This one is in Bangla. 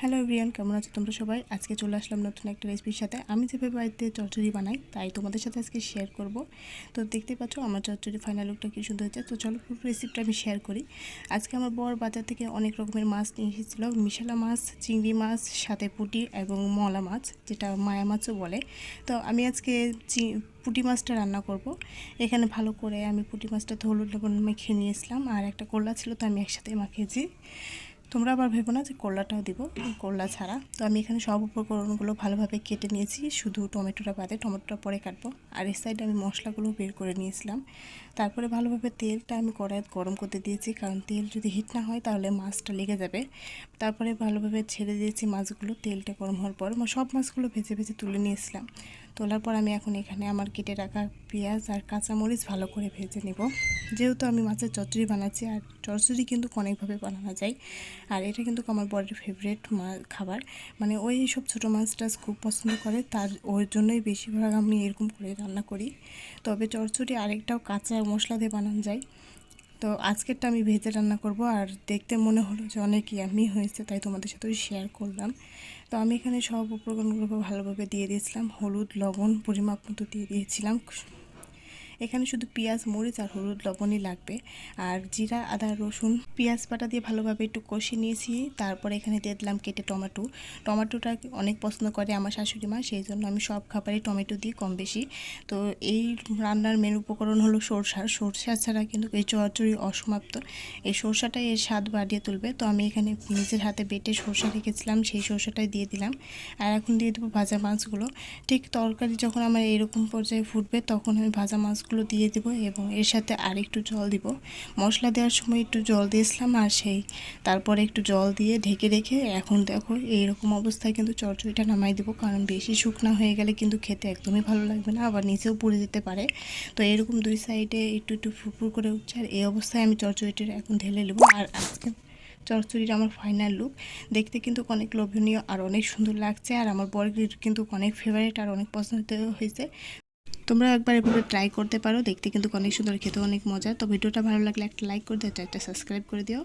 হ্যালো এভরিয়ান কেমন আছো তোমরা সবাই? আজকে চলে আসলাম নতুন একটা রেসিপির সাথে। আমি যেভাবে বাড়িতে চচ্চড়ি বানাই, তাই তোমাদের সাথে আজকে শেয়ার করব। তো দেখতে পাচ্ছ আমার চচ্চড়ি ফাইনাল লুকটা কি সুন্দর হচ্ছে তো চলো পুরো রেসিপিটা আমি শেয়ার করি। আজকে আমার বর বাজার থেকে অনেক রকমের মাছ নিয়ে এসেছিল। মিশালা মাছ, চিংড়ি মাছ, সাথে পুঁটি এবং মলা মাছ, যেটা মায়া মাছও বলে। তো আমি আজকে পুঁটি মাছটা রান্না করব। এখানে ভালো করে আমি পুঁটি মাছটা হলুদ লবণ মেখে নিয়েছিলাম। আর একটা কোল্লা ছিল, তো আমি একসাথে মাখিয়েছি। তোমরা আবার ভেবো না যে করলাটাও দিব, করলা ছাড়া। তো আমি এখানে সব উপকরণগুলো ভালোভাবে কেটে নিয়েছি, শুধু টমেটোটা বাদে টমেটোটা পরে কাটবো। আর এই সাইডে আমি মশলাগুলো বের করে নিয়েছিলাম। তারপরে ভালোভাবে তেলটা আমি কড়াই গরম করতে দিয়েছি, কারণ তেল যদি হিট না হয় তাহলে মাছটা লেগে যাবে। তারপরে ভালোভাবে ছেড়ে দিয়েছি মাছগুলো, তেলটা গরম হওয়ার পর। সব মাছগুলো ভেজে ভেজে তুলে নিয়েছিলাম। তোলার পর আমি এখন এখানে আমার কেটে রাখা পেঁয়াজ আর কাঁচামরিচ ভালো করে ভেজে নেব। যেহেতু আমি মাছের চচ্চড়ি বানাচ্ছি আর চচ্চড়ি কিন্তু অনেকভাবে বানানো যায়। আর এটা কিন্তু আমার বরের ফেভারেট খাবার। মানে ওই সব ছোটো মাছ টাছ খুব পছন্দ করে, তার, ওর জন্যই বেশিরভাগ আমি এরকম করে রান্না করি। তবে চচ্চড়ি আরেকটাও কাঁচা মশলা দিয়ে বানানো যায়। তো আজকেরটা আমি ভেজে রান্না করব, আর দেখতে মনে হলো যে অনেক ইয়ামি হয়েছে, তাই তোমাদের সাথেও শেয়ার করলাম। তো আমি এখানে সব উপকরণগুলো ভালোভাবে দিয়ে দিয়েছিলাম, হলুদ, লবণ, পরিমাপ মতো দিয়ে দিয়েছিলাম। এখানে শুধু পেঁয়াজ, মরিচ আর হলুদ লবণই লাগবে। আর জিরা, আদা, রসুন পেঁয়াজ বাটা দিয়ে ভালোভাবে একটু কষিয়ে নিয়েছি। তারপরে এখানে দিয়ে দিলাম কেটে টমেটো। টমেটোটা অনেক পছন্দ করে আমার শাশুড়ি মা, সেই জন্য আমি সব খাবারে টমেটো দিই কম বেশি। তো এই রান্নার মেন উপকরণ হলো সরষা। সরষা ছাড়া কিন্তু এই চড়চড়ি অসমাপ্ত। এই সরষাটাই এর স্বাদ বাড়িয়ে তুলবে। তো আমি এখানে নিজের হাতে বেটে সরষা রেখেছিলাম, সেই সরষাটাই দিয়ে দিলাম। আর এখন দিয়ে দেবো ভাজা মাছগুলো। ঠিক তরকারি যখন আমার এরকম পর্যায়ে ফুটবে, তখন আমি ভাজা মাছ মাছগুলো দিয়ে দিব এবং এর সাথে আর একটু জল দিব। মশলা দেওয়ার সময় একটু জল দিয়েছিলাম আর সেই, তারপরে একটু জল দিয়ে ঢেকে রেখে এখন দেখো এইরকম অবস্থায় কিন্তু চড়চড়িটা নামাই দেবো, কারণ বেশি শুকনা হয়ে গেলে কিন্তু খেতে একদমই ভালো লাগবে না, আবার নিচেও পুড়ে যেতে পারে। তো এরকম দুই সাইডে একটু একটু ফুরফুর করে উঠছে আর এই অবস্থায় আমি চড়চড়িটা এখন ঢেলে নেব। আর আজকে চচ্চড়িটা আমার ফাইনাল লুক দেখতে কিন্তু অনেক লোভনীয় আর অনেক সুন্দর লাগছে, আর আমার বরের কিন্তু অনেক ফেভারিট আর অনেক পছন্দ হয়েছে। তোমরা একবার এভাবে ট্রাই করতে পারো। দেখতে কিন্তু অনেক সুন্দর খেতে অনেক মজা তো ভিডিওটা ভালো লাগলে একটা লাইক করে দিও, একটা সাবস্ক্রাইব করে দিও।